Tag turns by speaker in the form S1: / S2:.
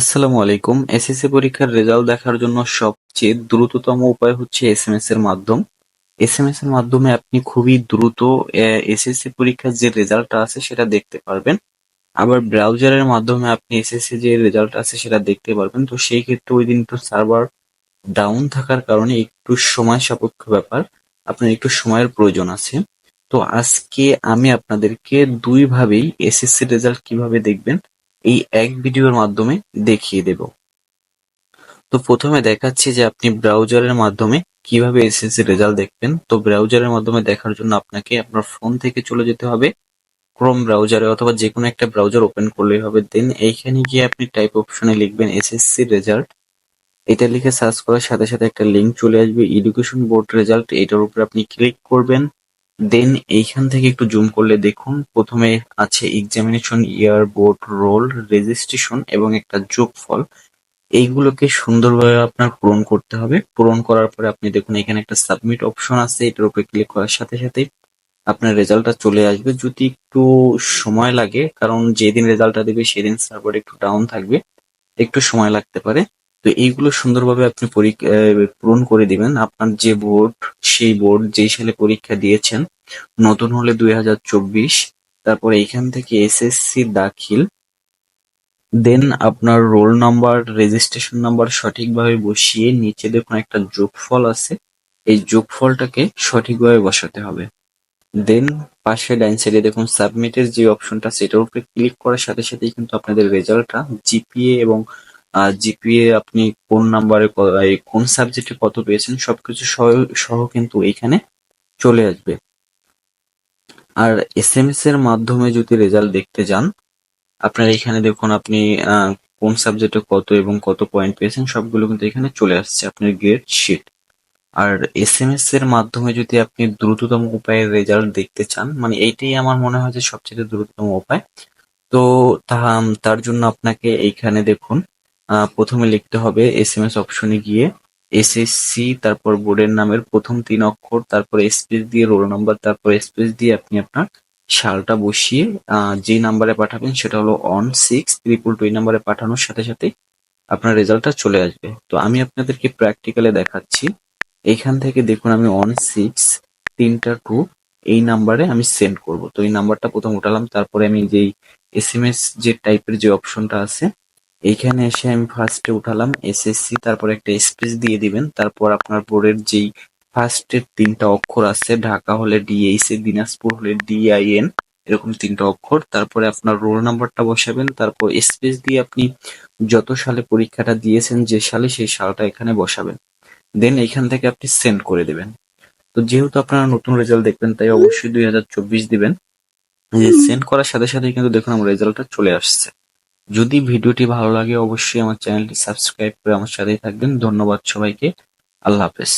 S1: আসসালামু আলাইকুম। এসএসসি পরীক্ষার রেজাল্ট দেখার জন্য সবচেয়ে দ্রুততম উপায় হচ্ছে এসএমএস এর মাধ্যম। এসএমএস এর মাধ্যমে আপনি খুবই দ্রুত এসএসসি পরীক্ষার যে রেজাল্টটা আছে সেটা দেখতে পারবেন। আবার ব্রাউজারের মাধ্যমে আপনি এসএসসি যে রেজাল্ট আছে সেটা দেখতে পারবেন। তো সেই ক্ষেত্রে ওই দিন একটু সার্ভার ডাউন থাকার কারণে একটু সময় সাপেক্ষ ব্যাপার। আপনার একটু সময়ের প্রয়োজন আছে। তো আজকে আমি আপনাদেরকে দুই ভাবেই এসএসসি রেজাল্ট কীভাবে দেখবেন এই এক ভিডিওর মাধ্যমে দেখিয়ে দেব। তো প্রথমে দেখাচ্ছি যে আপনি ব্রাউজারের মাধ্যমে কীভাবে এসএসসি রেজাল্ট দেখবেন। তো ব্রাউজারের মাধ্যমে দেখার জন্য আপনাকে আপনার ফোন থেকে চলে যেতে হবে ক্রোম ব্রাউজারে অথবা যে কোনো একটা ব্রাউজার ওপেন করলেই হবে। দেন এইখানে গিয়ে আপনি টাইপ অপশনে লিখবেন এসএসসি রেজাল্ট এটা লিখে সার্চ করার সাথে সাথে একটা লিঙ্ক চলে আসবে। এডুকেশন বোর্ড রেজাল্ট এটার উপরে আপনি ক্লিক করবেন। দেন এইখান থেকে একটু জুম করলে দেখুন, প্রথমে আছে examination year board roll registration এবং একটা যোগফল এইগুলোকে সুন্দরভাবে আপনার পূরণ করতে হবে। পূরণ করার পরে আপনি দেখুন, এখানে একটা সাবমিট অপশন আছে, এটার উপরে ক্লিক করার সাথে সাথে আপনার রেজাল্টটা চলে আসবে। যদি একটু সময় লাগে, কারণ যেদিন রেজাল্টটা দেবে, সেদিন সার্ভার একটু ডাউন থাকবে, একটু সময় লাগতে পারে। তো এইগুলো সুন্দরভাবে আপনি পূরণ করে দিবেন। আপনার যে বোর্ড, সেই বোর্ড যেই সালে পরীক্ষা দিয়েছেন, নতুন হলে দুই হাজার চব্বিশ, তারপরে এইখান থেকে এসএসসি দাখিল, দেন আপনার রোল নাম্বার, রেজিস্ট্রেশন নাম্বার সঠিকভাবে বসিয়ে নিচে দেখুন একটা যোগফল আছে, এই যোগফলটাকে সঠিকভাবে বসাতে হবে। দেন পাশে ডাইন সাইডে দেখুন সাবমিটের যে অপশনটা, সেটার উপরে ক্লিক করার সাথে সাথেই কিন্তু আপনাদের রেজাল্টটা, জিপিএ এবং জিপিএ আপনি কোন নাম্বারে কোন সাবজেক্টে কত পেয়েছেন, সবকিছু সহ সহ কিন্তু এইখানে চলে আসবে। আর এস এম এস এর মাধ্যমে যদি রেজাল্ট দেখতে যান, আপনার এখানে দেখুন আপনি কোন সাবজেক্টে কত এবং কত পয়েন্ট পেয়েছেন, সবগুলো কিন্তু এখানে চলে আসছে আপনার গ্রেড শিট আর এস এম এস এর মাধ্যমে যদি আপনি দ্রুততম উপায়ে রেজাল্ট দেখতে চান মানে এইটাই আমার মনে হয় যে সবচেয়ে দ্রুততম উপায়, তো তার জন্য আপনাকে এইখানে দেখুন প্রথমে লিখতে হবে এস এম এস অপশনে গিয়ে এসএসসি তারপর বোর্ডের নামের প্রথম তিন অক্ষর, তারপর স্পেস দিয়ে রোল নাম্বার, তারপর স্পেস দিয়ে আপনি আপনার সালটা বসিয়ে যে নাম্বারে পাঠাবেন সেটা হলো অন সিক্স ত্রিপুল টু এই নাম্বারে পাঠানোর সাথে সাথে আপনার রেজাল্টটা চলে আসবে। তো আমি আপনাদেরকে প্র্যাকটিক্যালে দেখাচ্ছি। এখান থেকে দেখুন আমি অন সিক্স তিনটা টু এই নাম্বারে আমি সেন্ড করব। তো এই নাম্বারটা প্রথম উঠালাম, তারপরে আমি যেই এস এম এস যে টাইপের যে অপশনটা আছে এইখানে এসে আমি ফার্স্টে উঠালাম এসএসসি তারপর একটা স্পেস দিয়ে দিবেন তারপর আপনার বোর্ডের যেই ফার্স্টের তিনটা অক্ষর আছে ঢাকা হলে ডিএইসি দিনাজপুর হলে ডিআইএন এরকম তিনটা অক্ষর তারপরে আপনার রোল নাম্বারটা বসাবেন তারপর স্পেস দিয়ে আপনি যত সালে পরীক্ষাটা দিয়েছেন যে সালে সেই সালটা এখানে বসাবেন। দেন এখান থেকে আপনি সেন্ড করে দেবেন। তো যেহেতু আপনারা নতুন রেজাল্ট দেখবেন তাই অবশ্যই দুই হাজার চব্বিশ দিবেন। সেন্ড করার সাথে সাথে কিন্তু দেখুন আমার রেজাল্টটা চলে আসছে। যদি ভিডিওটি ভালো লাগে, অবশ্যই আমার চ্যানেলটি সাবস্ক্রাইব করে আমার সাথেই থাকবেন। ধন্যবাদ সবাইকে। আল্লাহ হাফেজ।